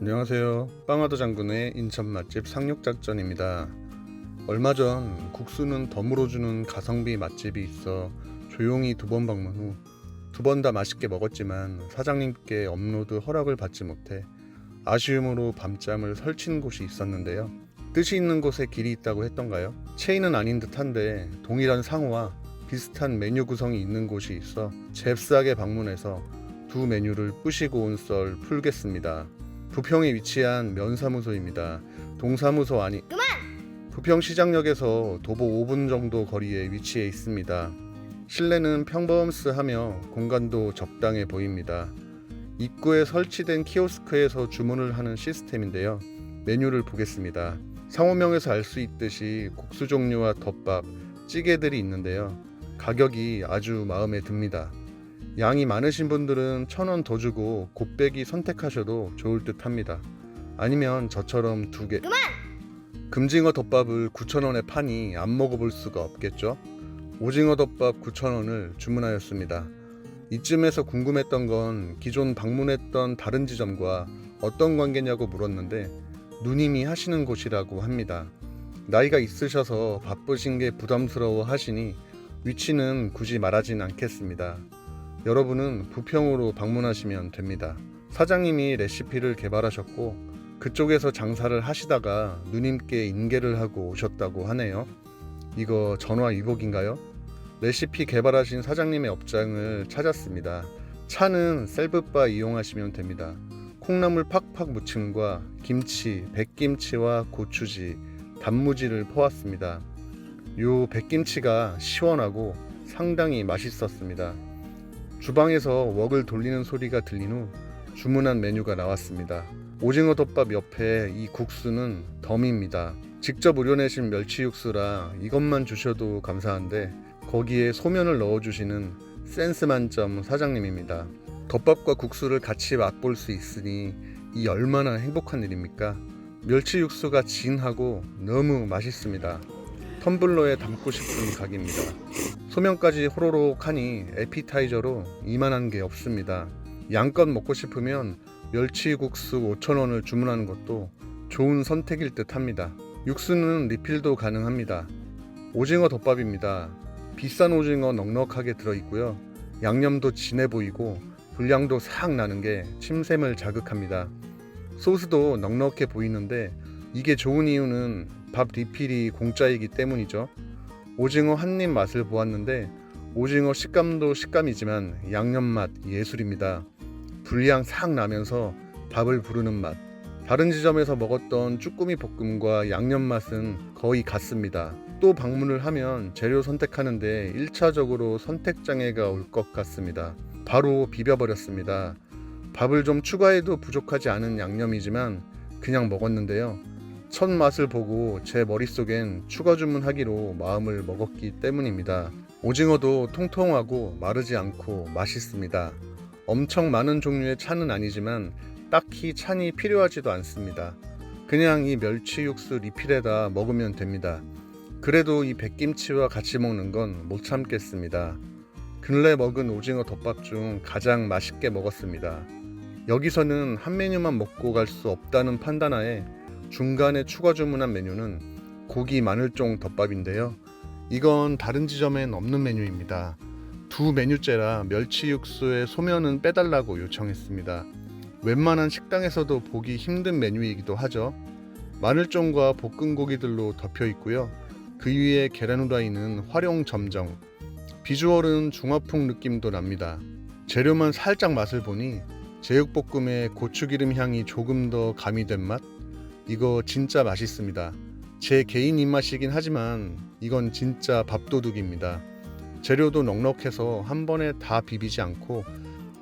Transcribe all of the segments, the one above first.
안녕하세요. 빵하더 장군의 인천 맛집 상륙작전입니다. 얼마 전 국수는 덤으로 주는 가성비 맛집이 있어 조용히 두 번 방문 후 두 번 다 맛있게 먹었지만 사장님께 업로드 허락을 받지 못해 아쉬움으로 밤잠을 설친 곳이 있었는데요. 뜻이 있는 곳에 길이 있다고 했던가요? 체인은 아닌 듯한데 동일한 상호와 비슷한 메뉴 구성이 있는 곳이 있어 잽싸게 방문해서 두 메뉴를 뿌시고 온 썰 풀겠습니다. 부평에 위치한 면사무소입니다. 동사무소 아니 부평 시장역에서 도보 5분 정도 거리에 위치해 있습니다. 실내는 평범스하며 공간도 적당해 보입니다. 입구에 설치된 키오스크에서 주문을 하는 시스템인데요. 메뉴를 보겠습니다. 상호명에서 알 수 있듯이 국수 종류와 덮밥, 찌개들이 있는데요. 가격이 아주 마음에 듭니다. 양이 많으신 분들은 천 원 더 주고 곱빼기 선택하셔도 좋을 듯 합니다. 아니면 저처럼 두 개. 금징어 덮밥을 9,000원에 파니 안 먹어볼 수가 없겠죠? 오징어 덮밥 9,000원을 주문하였습니다. 이쯤에서 궁금했던 건 기존 방문했던 다른 지점과 어떤 관계냐고 물었는데 누님이 하시는 곳이라고 합니다. 나이가 있으셔서 바쁘신 게 부담스러워 하시니 위치는 굳이 말하진 않겠습니다. 여러분은 부평으로 방문하시면 됩니다. 사장님이 레시피를 개발하셨고 그쪽에서 장사를 하시다가 누님께 인계를 하고 오셨다고 하네요. 이거 전화 위복인가요? 레시피 개발하신 사장님의 업장을 찾았습니다. 차는 셀프바 이용하시면 됩니다. 콩나물 팍팍 무침과 김치, 백김치와 고추지, 단무지를 퍼왔습니다. 요 백김치가 시원하고 상당히 맛있었습니다. 주방에서 웍을 돌리는 소리가 들린 후 주문한 메뉴가 나왔습니다. 오징어 덮밥 옆에 이 국수는 덤입니다. 직접 우려내신 멸치 육수라 이것만 주셔도 감사한데 거기에 소면을 넣어주시는 센스 만점 사장님입니다. 덮밥과 국수를 같이 맛볼 수 있으니 이 얼마나 행복한 일입니까? 멸치 육수가 진하고 너무 맛있습니다. 텀블러에 담고 싶은 각입니다. 소면까지 호로록 하니 에피타이저로 이만한 게 없습니다. 양껏 먹고 싶으면 멸치국수 5,000원을 주문하는 것도 좋은 선택일 듯 합니다. 육수는 리필도 가능합니다. 오징어 덮밥입니다. 비싼 오징어 넉넉하게 들어있고요. 양념도 진해 보이고 분량도 싹 나는 게 침샘을 자극합니다. 소스도 넉넉해 보이는데 이게 좋은 이유는 밥 리필이 공짜이기 때문이죠. 오징어 한 입 맛을 보았는데 오징어 식감도 식감이지만 양념 맛 예술입니다. 분량 싹 나면서 밥을 부르는 맛. 다른 지점에서 먹었던 쭈꾸미 볶음과 양념 맛은 거의 같습니다. 또 방문을 하면 재료 선택하는데 1차적으로 선택 장애가 올 것 같습니다. 바로 비벼버렸습니다. 밥을 좀 추가해도 부족하지 않은 양념이지만 그냥 먹었는데요. 첫 맛을 보고 제 머릿속엔 추가 주문하기로 마음을 먹었기 때문입니다. 오징어도 통통하고 마르지 않고 맛있습니다. 엄청 많은 종류의 차는 아니지만 딱히 찬이 필요하지도 않습니다. 그냥 이 멸치 육수 리필에다 먹으면 됩니다. 그래도 이 백김치와 같이 먹는 건 못 참겠습니다. 근래 먹은 오징어 덮밥 중 가장 맛있게 먹었습니다. 여기서는 한 메뉴만 먹고 갈 수 없다는 판단하에 중간에 추가 주문한 메뉴는 고기 마늘종 덮밥인데요. 이건 다른 지점엔 없는 메뉴입니다. 두 메뉴째라 멸치 육수에 소면은 빼달라고 요청했습니다. 웬만한 식당에서도 보기 힘든 메뉴이기도 하죠. 마늘종과 볶은 고기들로 덮여 있고요. 그 위에 계란 후라이는 활용 점정. 비주얼은 중화풍 느낌도 납니다. 재료만 살짝 맛을 보니 제육볶음에 고추기름 향이 조금 더 가미된 맛? 이거 진짜 맛있습니다. 제 개인 입맛이긴 하지만 이건 진짜 밥도둑입니다. 재료도 넉넉해서 한 번에 다 비비지 않고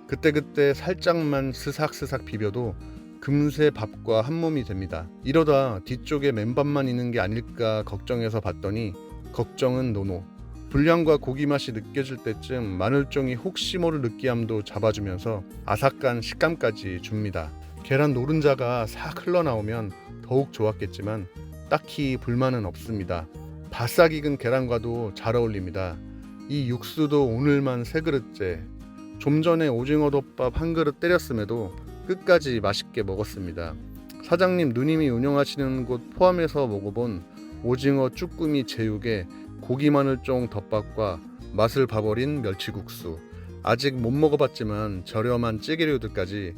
그때그때 살짝만 스삭스삭 비벼도 금세 밥과 한 몸이 됩니다. 이러다 뒤쪽에 맨밥만 있는 게 아닐까 걱정해서 봤더니 걱정은 노노. 분량과 고기 맛이 느껴질 때쯤 마늘종이 혹시 모를 느끼함도 잡아주면서 아삭한 식감까지 줍니다. 계란 노른자가 싹 흘러나오면 더욱 좋았겠지만 딱히 불만은 없습니다. 바싹 익은 계란과도 잘 어울립니다. 이 육수도 오늘만 세 그릇째. 좀 전에 오징어 덮밥 한 그릇 때렸음에도 끝까지 맛있게 먹었습니다. 사장님 누님이 운영하시는 곳 포함해서 먹어본 오징어 쭈꾸미 제육에 고기 마늘종 덮밥과 맛을 봐버린 멸치국수 아직 못 먹어봤지만 저렴한 찌개류들까지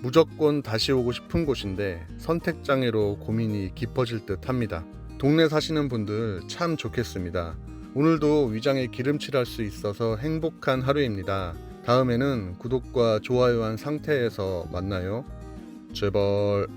무조건 다시 오고 싶은 곳인데 선택장애로 고민이 깊어질 듯 합니다. 동네 사시는 분들 참 좋겠습니다. 오늘도 위장에 기름칠할 수 있어서 행복한 하루입니다. 다음에는 구독과 좋아요 한 상태에서 만나요. 제발.